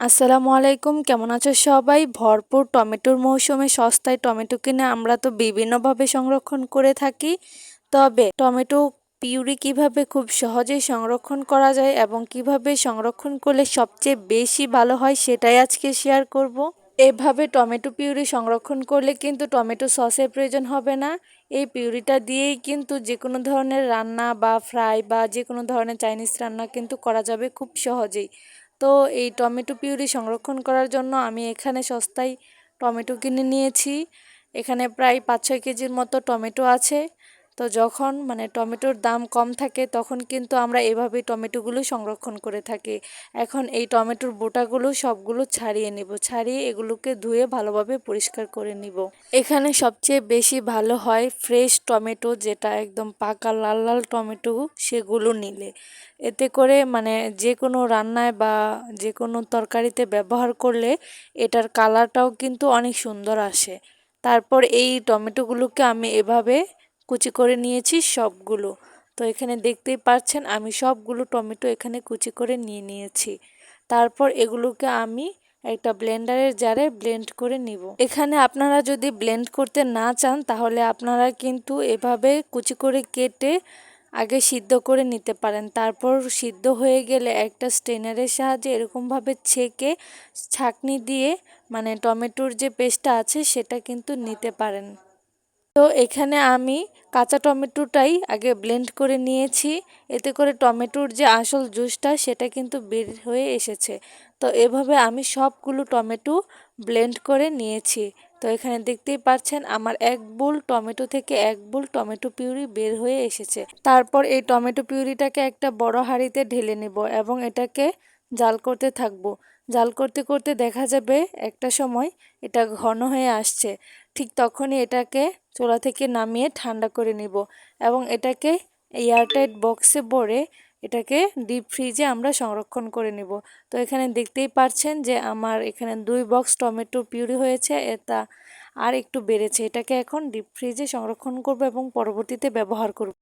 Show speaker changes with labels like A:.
A: আসসালামু আলাইকুম, কেমন আছো সবাই? ভরপুর টমেটোর মৌসুমে সস্তায় টমেটো কিনে আমরা তো বিভিন্নভাবে সংরক্ষণ করে থাকি। তবে টমেটো পিউরি কীভাবে খুব সহজেই সংরক্ষণ করা যায় এবং কীভাবে সংরক্ষণ করলে সবচেয়ে বেশি ভালো হয় সেটাই আজকে শেয়ার করব। এভাবে টমেটো পিউরি সংরক্ষণ করলে কিন্তু টমেটো সসের প্রয়োজন হবে না। এই পিউরিটা দিয়েই কিন্তু যে কোনো ধরনের রান্না বা ফ্রাই বা যে কোনো ধরনের চাইনিজ রান্না কিন্তু করা যাবে খুব সহজেই। তো এই টমেটো পিউরি সংরক্ষণ করার জন্য আমি এখানে সস্তায় টমেটো কিনে নিয়েছি। এখানে প্রায় পাঁচ ছয় কেজির মতো টমেটো আছে। তো যখন মানে টমেটোর দাম কম থাকে, তখন কিন্তু আমরা এভাবেই টমেটোগুলো সংরক্ষণ করে থাকি। এখন এই টমেটোর বোটাগুলো সবগুলো ছাড়িয়ে নিব, ছাড়িয়ে এগুলোকে ধুয়ে ভালোভাবে পরিষ্কার করে নিব। এখানে সবচেয়ে বেশি ভালো হয় ফ্রেশ টমেটো, যেটা একদম পাকা লাল লাল টমেটো, সেগুলো নিলে। এতে করে মানে যে কোনো রান্নায় বা যে কোনো তরকারিতে ব্যবহার করলে এটার কালারটাও কিন্তু অনেক সুন্দর আসে। তারপর এই টমেটোগুলোকে আমি এভাবে কুচি করে নিয়েছি সবগুলো। তো এখানে দেখতেই পাচ্ছেন, আমি সবগুলো টমেটো এখানে কুচি করে নিয়ে নিয়েছি। তারপর এগুলোকে আমি একটা ব্লেন্ডারের জারে ব্লেন্ড করে নিব। এখানে আপনারা যদি ব্লেন্ড করতে না চান, তাহলে আপনারা কিন্তু এভাবে কুচি করে কেটে আগে সিদ্ধ করে নিতে পারেন। তারপর সিদ্ধ হয়ে গেলে একটা স্টেনারের সাহায্যে এরকমভাবে ছেঁকে ছাকনি দিয়ে মানে টমেটোর যে পেস্টটা আছে, সেটা কিন্তু নিতে পারেন। তো এখানে আমি কাঁচা টমেটোটাই আগে ব্লেন্ড করে নিয়েছি। এতে করে টমেটোর যে আসল জুসটা সেটা কিন্তু বের হয়ে এসেছে। তো এভাবে আমি সবগুলো টমেটো ব্লেন্ড করে নিয়েছি। তো এখানে দেখতেই পাচ্ছেন, আমার এক বুল টমেটো থেকে এক বুল টমেটো পিউরি বের হয়ে এসেছে। তারপর এই টমেটো পিউরিটাকে একটা বড় হাঁড়িতে ঢেলে নেব এবং এটাকে জাল করতে থাকব। জাল করতে করতে দেখা যাবে একটা সময় এটা ঘন হয়ে আসছে। ঠিক তখনই এটাকে চোলা থেকে নামিয়ে ঠান্ডা করে নিব এবং এটাকে এয়ারটাইট বক্সে ভরে এটাকে ডিপ ফ্রিজে আমরা সংরক্ষণ করে নিব। তো এখানে দেখতেই পাচ্ছেন যে আমার এখানে দুই বক্স টমেটো পিউরি হয়েছে, এটা আর একটু বেড়েছে। এটাকে এখন ডিপ ফ্রিজে সংরক্ষণ করব এবং পরবর্তীতে ব্যবহার করব।